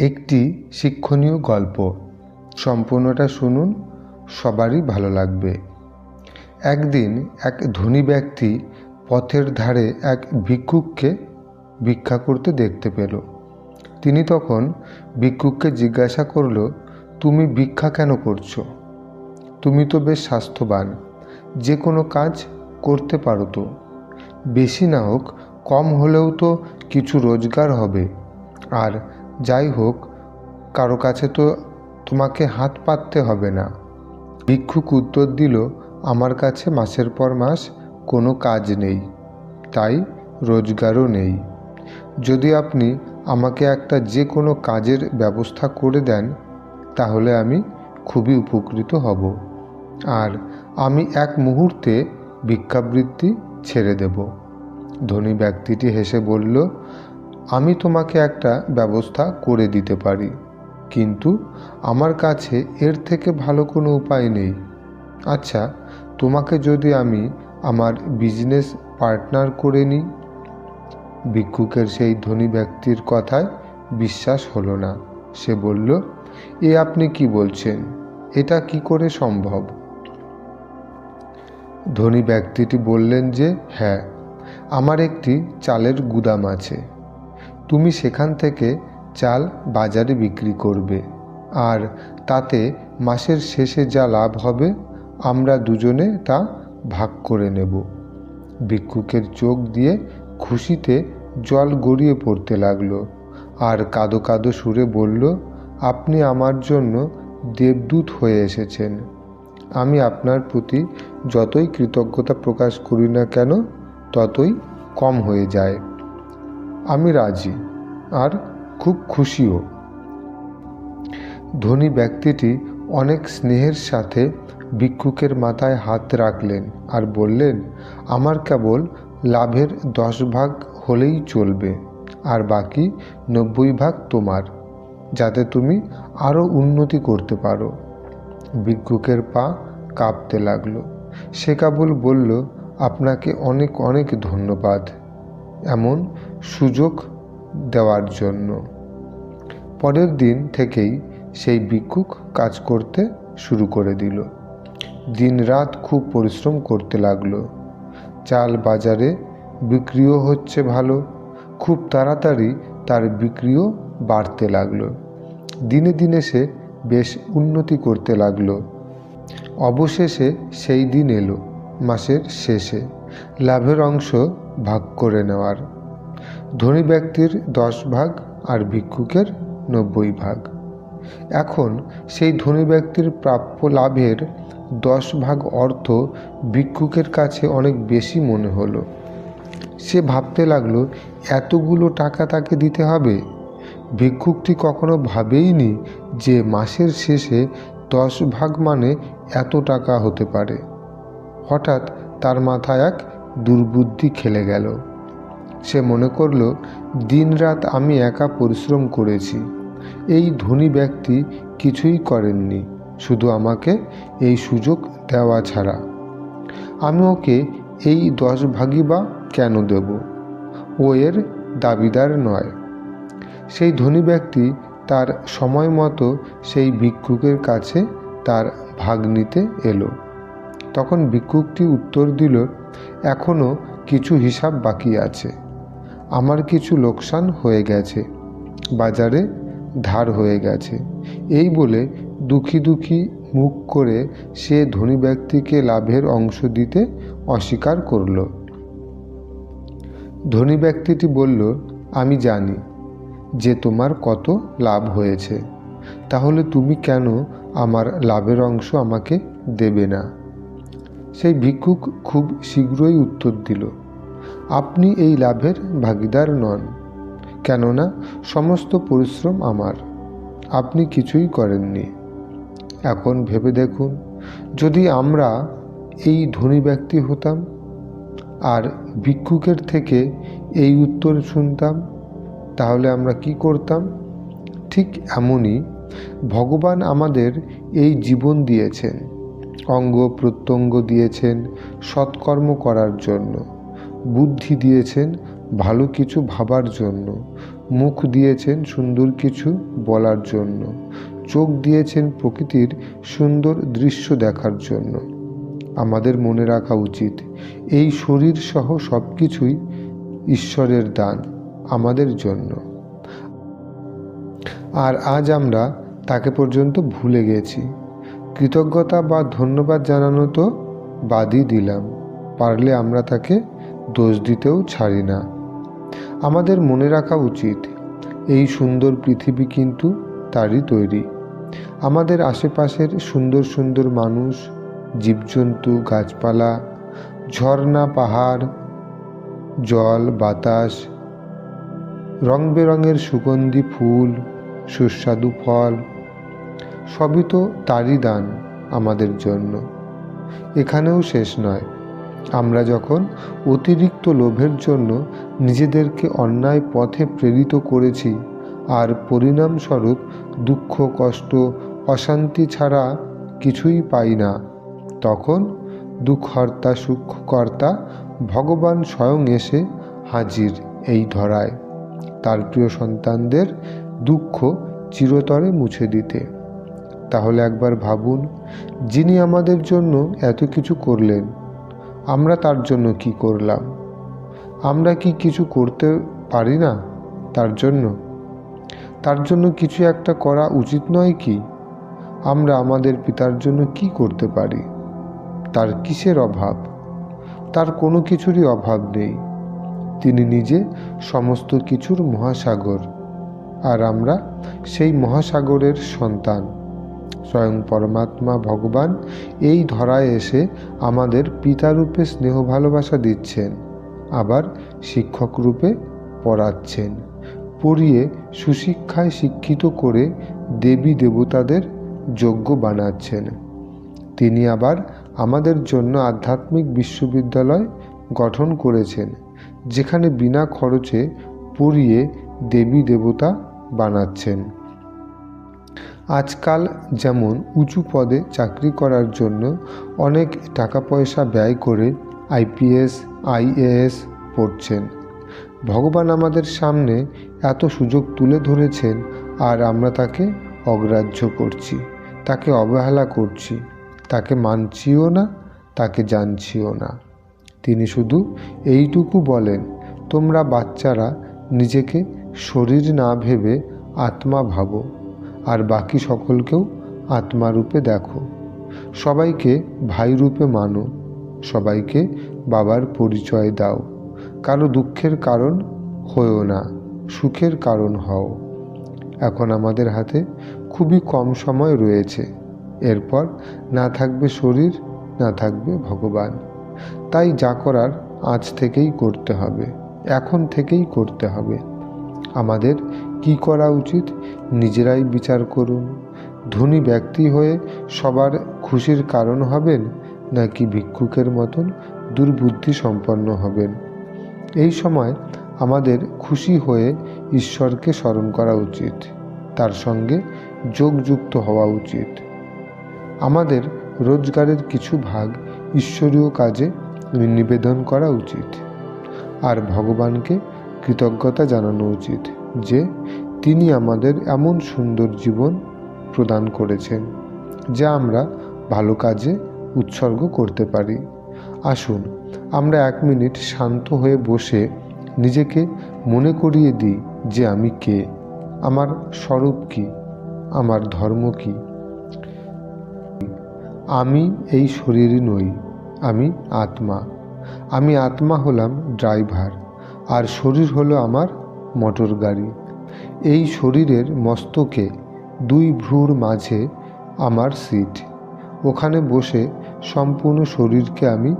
একটি শিক্ষণীয় গল্প। সম্পূর্ণটা শুনুন, সবারই ভালো লাগবে। একদিন এক ধনী ব্যক্তি পথের ধারে এক ভিক্ষুককে ভিক্ষা করতে দেখতে পেল। তিনি তখন ভিক্ষুককে জিজ্ঞাসা করল, তুমি ভিক্ষা কেন করছ? তুমি তো বেশ স্বাস্থ্যবান। যে কোনো কাজ করতে পারো তো। বেশি না হোক, কম হলেও তো কিছু রোজগার হবে। আর যাই হোক, কারও কাছে তো তোমাকে হাত পাততে হবে না। ভিক্ষুক উত্তর দিল, আমার কাছে মাসের পর মাস কোনো কাজ নেই, তাই রোজগারও নেই। যদি আপনি আমাকে একটা যে কোনো কাজের ব্যবস্থা করে দেন, তাহলে আমি খুবই উপকৃত হব। আর আমি এক মুহূর্তে ভিক্ষাবৃত্তি ছেড়ে দেব। ধনী ব্যক্তিটি হেসে বলল আমি তোমাকে একটা ব্যবস্থা করে দিতে পারি, কিন্তু আমার কাছে এর থেকে ভালো কোনো উপায় নেই। আচ্ছা তোমাকে যদি আমি আমার বিজনেস পার্টনার করে নিই? ভিক্ষুকের সেই ধনী ব্যক্তির কথায় বিশ্বাস হলো না। সে বলল, এ আপনি কি বলছেন? এটা কি করে সম্ভব? ধনী ব্যক্তিটি বললেন যে হ্যাঁ আমার একটি চালের গুদাম আছে। তুমি সেখান থেকে চাল বাজারে বিক্রি করবে। আর তাতে মাসের শেষে যা লাভ হবে, আমরা দুজনে তা ভাগ করে নেব। ভিক্ষুকের চোখ দিয়ে খুশিতে জল গড়িয়ে পড়তে লাগল। আর কাদো কাদো সুরে বলল, আপনি আমার জন্য দেবদূত হয়ে এসেছেন। আমি আপনার প্রতি যতই কৃতজ্ঞতা প্রকাশ করি না কেন, ততই কম হয়ে যায়। আমি রাজি আর খুব খুশিও। ধনী ব্যক্তিটি অনেক স্নেহের সাথে ভিক্ষুকের মাথায় হাত রাখলেন আর বললেন, আমার কেবল লাভের দশ ভাগ হলেই চলবে আর বাকি নব্বই ভাগ তোমার, যাতে তুমি আরও উন্নতি করতে পারো। ভিক্ষুকের পা কাঁপতে লাগল। সে কেবল বলল, আপনাকে অনেক অনেক ধন্যবাদ। এমন সুযোগ দেওয়ার জন্য। পরের দিন থেকেই সেই ভিক্ষুক কাজ করতে শুরু করে দিল। দিন রাত খুব পরিশ্রম করতে লাগল। চাল বাজারে বিক্রিও হচ্ছে ভালো, খুব তাড়াতাড়ি তার বিক্রিও বাড়তে লাগল। দিনে দিনে সে বেশ উন্নতি করতে লাগল। অবশেষে সেই দিন এলো, মাসের শেষে। লাভের অংশ ভাগ করে নেওয়ার। ধনী ব্যক্তির দশ ভাগ আর ভিক্ষুকের নব্বই ভাগ। এখন সেই ধনী ব্যক্তির প্রাপ্য লাভের দশ ভাগ অর্থ ভিক্ষুকের কাছে অনেক বেশি মনে হলো। সে ভাবতে লাগল, এতগুলো টাকা তাকে দিতে হবে? ভিক্ষুকটি কখনো ভাবেইনি যে মাসের শেষে দশ ভাগ মানে এত টাকা হতে পারে। হঠাৎ তার মাথায় এক দুর্বুদ্ধি খেলে গেল। সে মনে করল, দিনরাত আমি একা পরিশ্রম করেছি। এই ধনী ব্যক্তি কিছুই করেননি, শুধু আমাকে এই সুযোগ দেওয়া ছাড়া। আমি ওকে এই দশ ভাগই বা কেন দেব? ও এর দাবিদার নয়। সেই ধনী ব্যক্তি তার সময় মতো সেই ভিক্ষুকের কাছে তার ভাগ নিতে এলো। তখন ভিক্ষুকটি উত্তর দিল এখনও কিছু হিসাব বাকি আছে। আমার কিছু লোকসান হয়ে গেছে। বাজারে ধার হয়ে গেছে। এই বলে দুঃখী দুঃখী মুখ করে সে ধনী ব্যক্তিকে লাভের অংশ দিতে অস্বীকার করল। ধনী ব্যক্তিটি বলল, আমি জানি যে তোমার কত লাভ হয়েছে। তাহলে তুমি কেন আমার লাভের অংশ আমাকে দেবে না? সেই ভিক্ষুক খুব শীঘ্রই উত্তর দিল, আপনি এই লাভের ভাগিদার নন, কেননা সমস্ত পরিশ্রম আমার, আপনি কিছুই করেননি। এখন ভেবে দেখুন, যদি আমরা এই ধনী ব্যক্তি হতাম আর ভিক্ষুকের থেকে এই উত্তর শুনতাম, তাহলে আমরা কি করতাম? ঠিক এমনই, ভগবান আমাদের এই জীবন দিয়েছেন। অঙ্গ প্রত্যঙ্গ দিয়েছেন সৎকর্ম করার জন্য, বুদ্ধি দিয়েছেন ভালো কিছু ভাবার জন্য, মুখ দিয়েছেন সুন্দর কিছু বলার জন্য, চোখ দিয়েছেন প্রকৃতির সুন্দর দৃশ্য দেখার জন্য। আমাদের মনে রাখা উচিত, এই শরীর সহ সব কিছুই ঈশ্বরের দান আমাদের জন্য। আর আজ আমরা তাকে পর্যন্ত ভুলে গেছি। কৃতজ্ঞতা বা ধন্যবাদ জানানো তো বাদই দিলাম। পারলে আমরা তাকে দোষ দিতেও ছাড়ি না। আমাদের মনে রাখা উচিত, এই সুন্দর পৃথিবী কিন্তু তারই তৈরি। আমাদের আশেপাশের সুন্দর সুন্দর মানুষ, জীবজন্তু, গাছপালা, ঝর্ণা, পাহাড়, জল, বাতাস, রং বেরঙের সুগন্ধি, ফুল, সুস্বাদু ফল সবই তো তারই দান আমাদের জন্য। এখানেও শেষ নয়। আমরা যখন অতিরিক্ত লোভের জন্য নিজেদেরকে অন্যায় পথে প্রেরিত করেছি, আর পরিণামস্বরূপ দুঃখ, কষ্ট, অশান্তি ছাড়া কিছুই পাই না, তখন দুঃখর্তা সুখকর্তা ভগবান স্বয়ং এসে হাজির এই ধরায়। তার প্রিয় সন্তানদের দুঃখ চিরতরে মুছে দিতে। তাহলে একবার ভাবুন, যিনি আমাদের জন্য এত কিছু করলেন, আমরা তার জন্য কি করলাম? আমরা কি কিছু করতে পারি না তার জন্য? তার জন্য কিছু একটা করা উচিত নয় কি? আমরা আমাদের পিতার জন্য কি করতে পারি? তার কিসের অভাব? তার কোনো কিছুরই অভাব নেই। তিনি নিজে সমস্ত কিছুর মহাসাগর, আর আমরা সেই মহাসাগরের সন্তান। স্বয়ং পরমাত্মা ভগবান এই ধরায় এসে আমাদের পিতারূপে স্নেহ ভালোবাসা দিচ্ছেন, আবার শিক্ষক রূপে পড়াচ্ছেন। পড়িয়ে সুশিক্ষায় শিক্ষিত করে দেবী দেবতাদের যোগ্য বানাচ্ছেন। তিনি আবার আমাদের জন্য আধ্যাত্মিক বিশ্ববিদ্যালয় গঠন করেছেন, যেখানে বিনা খরচে পড়িয়ে দেবী দেবতা বানাচ্ছেন। আজকাল যেমন উঁচু পদে চাকরি করার জন্য অনেক টাকা পয়সা ব্যয় করে আইপিএস, আইএএস পড়ছেন। ভগবান আমাদের সামনে এত সুযোগ তুলে ধরেছেন আর আমরা তাকে অগ্রাহ্য করছি, তাকে অবহেলা করছি, তাকে মানছিও না, তাকে জানছিও না। তিনি শুধু এইটুকু বলেন, তোমরা বাচ্চারা নিজেকে শরীর না ভেবে আত্মা ভাবো। আর বাকি সকলকেও আত্মারূপে দেখো। সবাইকে ভাই রূপে মানো, সবাইকে বাবার পরিচয় দাও। কারও দুঃখের কারণ হয়েও না, সুখের কারণ হও। এখন আমাদের হাতে খুবই কম সময় রয়েছে। এরপর না থাকবে শরীর, না থাকবে ভগবান। তাই যা করার আজ থেকেই করতে হবে, এখন থেকেই করতে হবে। আমাদের কি করা উচিত? নিজেরাই বিচার করুন। ধনী ব্যক্তি হয়ে সবার খুশির কারণ হবেন নাকি ভিক্ষুকের মতন দুর্বুদ্ধি সম্পন্ন হবেন? এই সময় আমাদের খুশি হয়ে ঈশ্বরকে স্মরণ করা উচিত। তার সঙ্গে যোগযুক্ত হওয়া উচিত। আমাদের রোজগারের কিছু ভাগ ঈশ্বরীয় কাজে নিবেদন করা উচিত। আর ভগবানকে কৃতজ্ঞতা জানানো উচিত। যে তিনি আমাদের এমন সুন্দর জীবন প্রদান করেছেন, যা আমরা ভালো কাজে উৎসর্গ করতে পারি। আসুন, আমরা এক মিনিট শান্ত হয়ে বসে নিজেকে মনে করিয়ে দিই যে আমি কে। আমার স্বরূপ কী? আমার ধর্ম কী? আমি এই শরীরই নই, আমি আত্মা। আমি আত্মা হলাম ড্রাইভার, আর শরীর হলো আমার মোটর গাড়ি। এই শরীরের মস্তকে দুই ভ্রুর মাঝে আমার সিট। ওখানে বসে সম্পূর্ণ শরীরকে আমি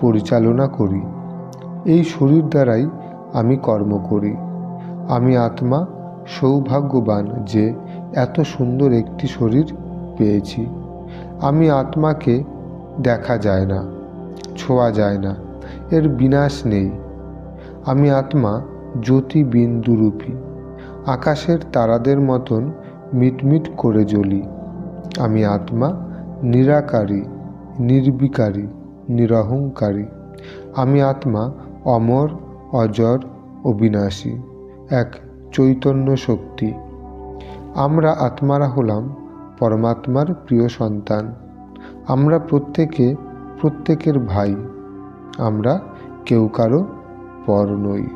পরিচালনা করি। এই শরীর দ্বারাই আমি কর্ম করি। আমি আত্মা সৌভাগ্যবান যে এত সুন্দর একটি শরীর পেয়েছি। আমি আত্মাকে দেখা যায় না, ছোঁয়া যায় না, এর বিনাশ নেই। আমি আত্মা জ্যোতি বিন্দুরূপী আকাশের তারাদের মতন মিটমিট করে জ্বলি। আমি আত্মা, নিরাকারী, নির্বিকারী, নিরহংকারী। আমি আত্মা, অমর, অজর, অবিনাশী, এক চৈতন্য শক্তি। আমরা আত্মারা হলাম পরমাত্মার প্রিয় সন্তান। আমরা প্রত্যেকে প্রত্যেকের ভাই। আমরা কেউ কারও পর নই।